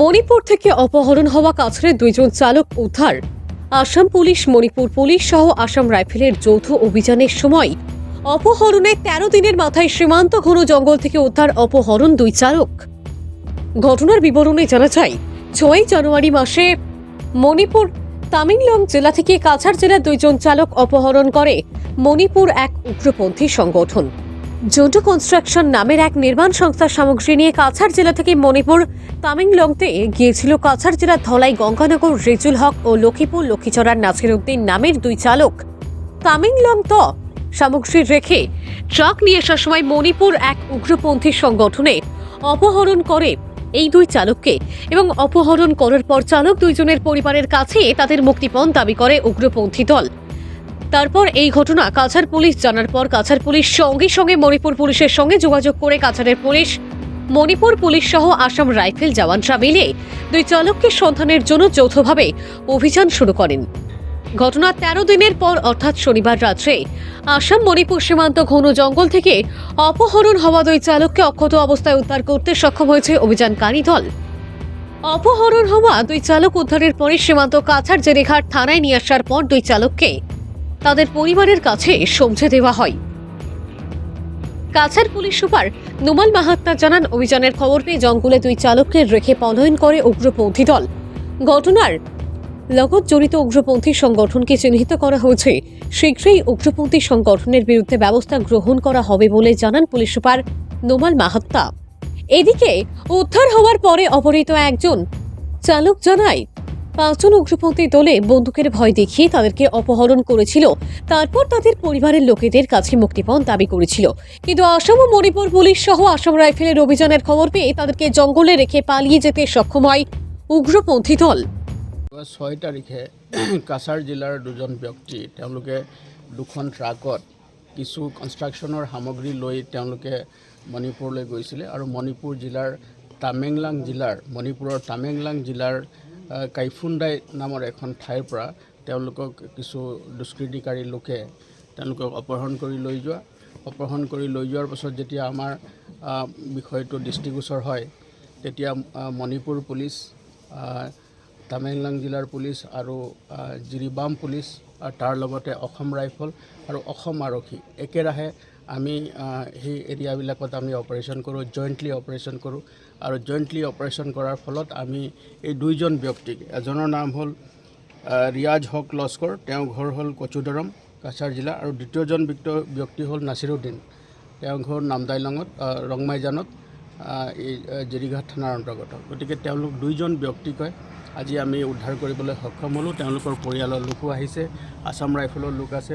মণিপুর থেকে অপহরণ হওয়া কাছাড়ের দুইজন চালক উদ্ধার। আসাম পুলিশ, মণিপুর পুলিশ সহ আসাম রাইফেলের যৌথ অভিযানের সময় অপহরণে তেরো দিনের মাথায় সীমান্ত ঘন জঙ্গল থেকে উদ্ধার অপহরণ দুই চালক। ঘটনার বিবরণে জানা যায় ছয় জানুয়ারি মাসে মণিপুর তামিংলং জেলা থেকে কাছাড় জেলার দুইজন চালক অপহরণ করে মণিপুর এক উগ্রপন্থী সংগঠন। জোটো কনস্ট্রাকশন নামের এক নির্মাণ সংস্থার সামগ্রী নিয়ে কাছাড় জেলা থেকে মণিপুর তামিংলংতে গিয়েছিল কাছাড় জেলার ধলাই গঙ্গানগর রেজুল হক ও লক্ষ্মীপুর লক্ষ্মীচড়ার নাসির উদ্দিন নামের দুই চালক। তামিংলং ত সামগ্রী রেখে ট্রাক নিয়ে আসার সময় মণিপুর এক উগ্রপন্থী সংগঠনে অপহরণ করে এই দুই চালককে এবং অপহরণ করার পর চালক দুইজনের পরিবারের কাছে তাদের মুক্তিপণ দাবি করে উগ্রপন্থী দল। তারপর এই ঘটনা কাছাড় পুলিশ জানার পর কাছাড় পুলিশ সঙ্গে সঙ্গে মণিপুর পুলিশের সঙ্গে যোগাযোগ করে কাছাড়ের পুলিশ, মণিপুর পুলিশ সহ আসাম রাইফেল জওয়ানরা মিলে দুই চালককে সন্ধানের জন্য যৌথভাবে অভিযান শুরু করেন। ঘটনা তেরো দিনের পর অর্থাৎ শনিবার রাত্রে আসাম মণিপুর সীমান্ত ঘন জঙ্গল থেকে অপহরণ হওয়া দুই চালককে অক্ষত অবস্থায় উদ্ধার করতে সক্ষম হয়েছে অভিযানকারী দল। অপহরণ হওয়া দুই চালক উদ্ধারের পরে সীমান্ত কাছাড় জেরেঘাট থানায় নিয়ে আসার পর দুই চালককে তাদের পরিবারের কাছে সমঝে দেওয়া হয়। কাছাড় পুলিশ সুপার নুমাল মাহাত্মা জানান, অভিযানের খবর পেয়ে জঙ্গলে দুই চালককে রেখে পলায়ন করে উগ্রপন্থী দল। ঘটনার লগত জড়িত উগ্রপন্থী সংগঠনকে চিহ্নিত করা হয়েছে। শীঘ্রই উগ্রপন্থী সংগঠনের বিরুদ্ধে ব্যবস্থা গ্রহণ করা হবে বলে জানান পুলিশ সুপার নোমাল মাহাত্তা। এদিকে উদ্ধার হওয়ার পরে অপহৃত একজন চালক জানায় পাঁচজন উগ্রপন্থী দলে বন্দুকের ভয় দেখিয়ে তাদেরকে অপহরণ করেছিল। তারপর তাদের পরিবারের লোকেদের কাছে মুক্তিপণ দাবি করেছিল। কিন্তু আসাম ও মণিপুর পুলিশ সহ আসাম রাইফেলের অভিযানের খবর পেয়ে তাদেরকে জঙ্গলে রেখে পালিয়ে যেতে সক্ষম হয় উগ্রপন্থী দল। ছয় তাৰিখে কাছাৰ জিলাৰ দুজন ব্যক্তি তেওঁলোকে দুখন ট্ৰাকত কিছু কনষ্ট্ৰাকশ্যনৰ সামগ্ৰী লৈ তেওঁলোকে মণিপুৰলৈ গৈছিলে আৰু মণিপুৰ জিলাৰ টামেংলাং জিলাৰ, মণিপুৰৰ টামেংলাং জিলাৰ কাইফুণ্ডাই নামৰ এখন ঠাইৰ পৰা তেওঁলোকক কিছু দুষ্কৃতিকাৰী লোকে তেওঁলোকক অপহৰণ কৰি লৈ যোৱা। অপহৰণ কৰি লৈ যোৱাৰ পাছত যেতিয়া আমাৰ বিষয়টো দৃষ্টিগোচৰ হয় তেতিয়া মণিপুৰ পুলিচ আহ, তামেংলং জিলাৰ পুলিচ আৰু জিৰিবাম পুলিচ তাৰ লগতে অসম ৰাইফল আৰু অসম আৰক্ষী একেৰাহে আমি সেই এৰিয়াবিলাকত আমি অপাৰেশ্যন কৰোঁ জইণ্টলি অপাৰেশ্যন কৰোঁ আৰু জইণ্টলি অপাৰেশ্যন কৰাৰ ফলত আমি এই দুইজন ব্যক্তিক, এজনৰ নাম হ'ল ৰিয়াজ হক লস্কৰ, তেওঁৰ ঘৰ হ'ল কচুদৰম, কাছাৰ জিলা আৰু দ্বিতীয়জন ব্যক্তি- হ'ল নাছিৰুদ্দিন। তেওঁৰ ঘৰ নামদাইলঙত ৰংমাইজানত এই জিৰিঘাট থানাৰ অন্তৰ্গত। গতিকে তেওঁলোক দুইজন ব্যক্তিকে আজি আমি উদ্ধাৰ কৰিবলৈ সক্ষম হ'লোঁ। তেওঁলোকৰ পৰিয়ালৰ লোকো আহিছে, আছাম ৰাইফলৰ লোক আছে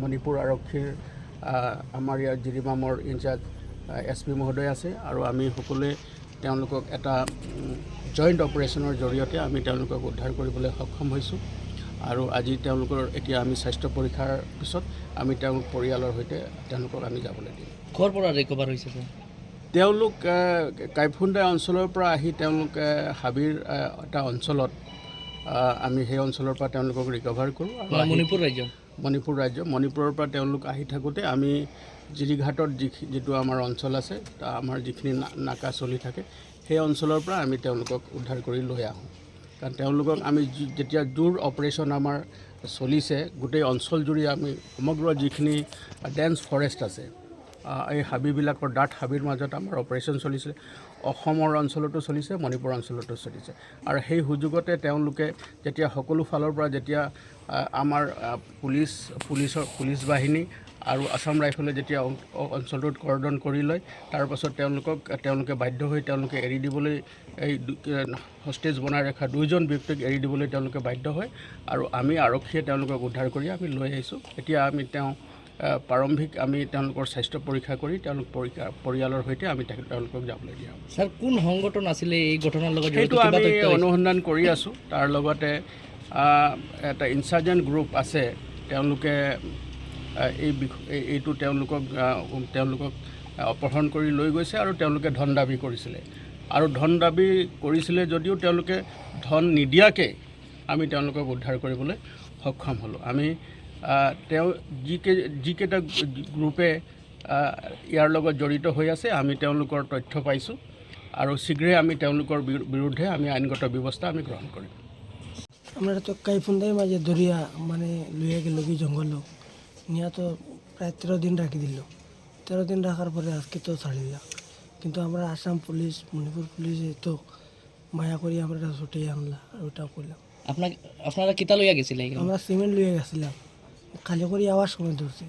মণিপুৰ আৰক্ষীৰ আমাৰ ইয়াৰ জিৰিবামৰ ইনচাৰ্জ এছ পি মহোদয় আছে আৰু আমি সকলোৱে তেওঁলোকক এটা জইণ্ট অপাৰেশ্যনৰ জৰিয়তে আমি তেওঁলোকক উদ্ধাৰ কৰিবলৈ সক্ষম হৈছোঁ। আৰু আজি তেওঁলোকৰ এতিয়া আমি স্বাস্থ্য পৰীক্ষাৰ পিছত আমি তেওঁলোক পৰিয়ালৰ সৈতে তেওঁলোকক আমি যাবলৈ দিম। ক'ৰ পৰা ৰিকভাৰ হৈছে তেওঁলোক কাইফুণ্ডা অঞ্চলৰ পৰা আহি তেওঁলোক হাবিৰ এটা অঞ্চলত আমি সেই অঞ্চলৰ পৰা তেওঁলোকক ৰিকভাৰ কৰোঁ মণিপুৰ ৰাজ্য মণিপুৰ ৰাজ্য। মণিপুৰৰ পৰা তেওঁলোক আহি থাকোঁতে আমি জিৰিঘাটত যি যিটো আমাৰ অঞ্চল আছে, তা আমাৰ যিখিনি নাকা চলি থাকে, সেই অঞ্চলৰ পৰা আমি তেওঁলোকক উদ্ধাৰ কৰি লৈ আহোঁ। কাৰণ তেওঁলোকক আমি যেতিয়া জোৰ অপাৰেশ্যন আমাৰ চলিছে, গোটেই অঞ্চলজুৰি আমি সমগ্ৰ যিখিনি ডেন্স ফৰেষ্ট আছে এই হাবিবিলাকৰ ডাঠ হাবিৰ মাজত আমাৰ অপাৰেশ্যন চলিছিলে। অসমৰ অঞ্চলতো চলিছে মণিপুৰ অঞ্চলতো চলিছে। আৰু সেই সুযোগতে তেওঁলোকে যেতিয়া সকলো ফালৰ পৰা যেতিয়া আমাৰ পুলিচ পুলিচৰ পুলিচ বাহিনী আৰু আছাম ৰাইফলে যেতিয়া অঞ্চলটোত কৰদন কৰি লয় তাৰ পাছত তেওঁলোকক তেওঁলোকে বাধ্য হৈ তেওঁলোকে এৰি দিবলৈ এই হষ্টেজ বনাই ৰখা দুইজন ব্যক্তিক এৰি দিবলৈ তেওঁলোকে বাধ্য হয়। আৰু আমি আৰক্ষীয়ে তেওঁলোকক উদ্ধাৰ কৰি আমি লৈ আহিছোঁ। এতিয়া আমি তেওঁ প্ৰাৰম্ভিক আমি তেওঁলোকৰ স্বাস্থ্য পৰীক্ষা কৰি তেওঁলোক পৰীক্ষা পৰিয়ালৰ সৈতে আমি তেওঁলোকক যাবলৈ দিয়া হ'ব ছাৰ কোন সংগঠন আছিলে এই ঘটনাৰ লগত সেইটো আমি অনুসন্ধান কৰি আছোঁ। তাৰ লগতে এটা ইনচাৰ্জেণ্ট গ্ৰুপ আছে। তেওঁলোকে এই এইটো তেওঁলোকক তেওঁলোকক অপহৰণ কৰি লৈ গৈছে আৰু তেওঁলোকে ধন দাবি কৰিছিলে। আৰু ধন দাবি কৰিছিলে যদিও তেওঁলোকে ধন নিদিয়াকৈ আমি তেওঁলোকক উদ্ধাৰ কৰিবলৈ সক্ষম হ'লোঁ। আমি তেওঁ যিকেই যিকেইটা গ্ৰুপে ইয়াৰ লগত জড়িত হৈ আছে আমি তেওঁলোকৰ তথ্য পাইছোঁ আৰু শীঘ্ৰেই আমি তেওঁলোকৰ বিৰু- বিৰুদ্ধে আমি আইনগত ব্যৱস্থা আমি গ্ৰহণ কৰিম। আমরা তো কাইফুন্দাই মাঝে দরিয়া মানে লইয়া গেল কি জঙ্গল নিয়ে তো প্রায় তেরো দিন রাখি দিল। তেরো দিন রাখার পরে আজকে তো ছাড়ি কিন্তু আমরা আসাম পুলিশ মণিপুর পুলিশে তো মায়া করি আমরা ছুটে আনলা আর ওটাও করলাম আপনার আপনারা কিতা লইয়া গেছিলে এখানে? আমরা সিমেন্ট লইয়া গেছিলাম খালি করে আওয়ার সময় ধরছে।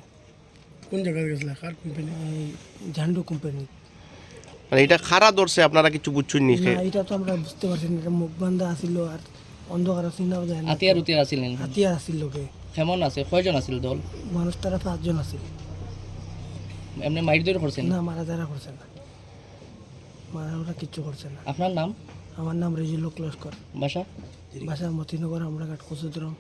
কোন জায়গায় গেছিলা? কার কোম্পানি এই ঝান্ডু কোম্পানি মানে এটা খারা ধরছে আপনারা কিছু বুঝছেন নি? না এটা তো আমরা বুঝতে পারছি না। এটা মুখ বান্ধা আসিল আর অন্ধকার যায় না হাতিয়ার উতিয়ার আছিলেন হাতিয়ার আসিল লোকে। কেমন আছে কয়জন আছিল দল? মানুষ তারা পাঁচজন আছিল। এমনি মাইর দৌড় করছেন না? মারা যারা করছে না। মারা ওরা কিচ্ছু করছে না। আপনার নাম? আমার নাম রেজিল লস্কর বাসা? বাসা মতিনগর আমরা ঘাট কচুদ্রম।